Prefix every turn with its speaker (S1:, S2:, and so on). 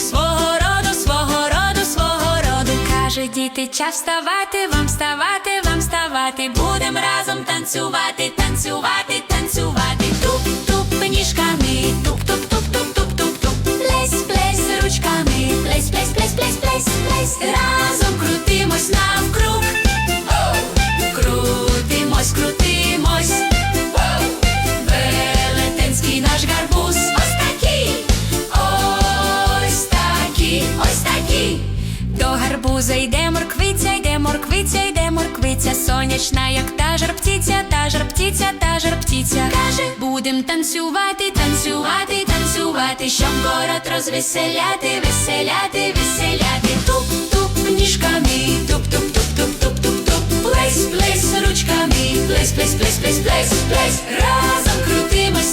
S1: свого роду, свого роду, свого роду. Каже діти, час вставати, вам вставати, вам вставати. Будем разом танцювати, танцювати, танцювати. Туп-туп ніжками, туп-туп-туп-туп-туп-туп-туп. Плесь, плесь ручками, плесь, плесь, плесь, плесь, плесь, плесь. Гарбуза йде морквиця, йде морквиця, йде морквиця. Сонячна, як та жар птиця, та жар птиця, та жар птиця. Каже, будем танцювати, танцювати, танцювати, щоб город розвеселяти, веселяти, веселяти. Туп-туп ніжками, туп-туп-туп-туп-туп-туп-туп. Плесь, плесь ручками, плесь, плесь, плесь, плесь, плесь, плесь. Разом крутимось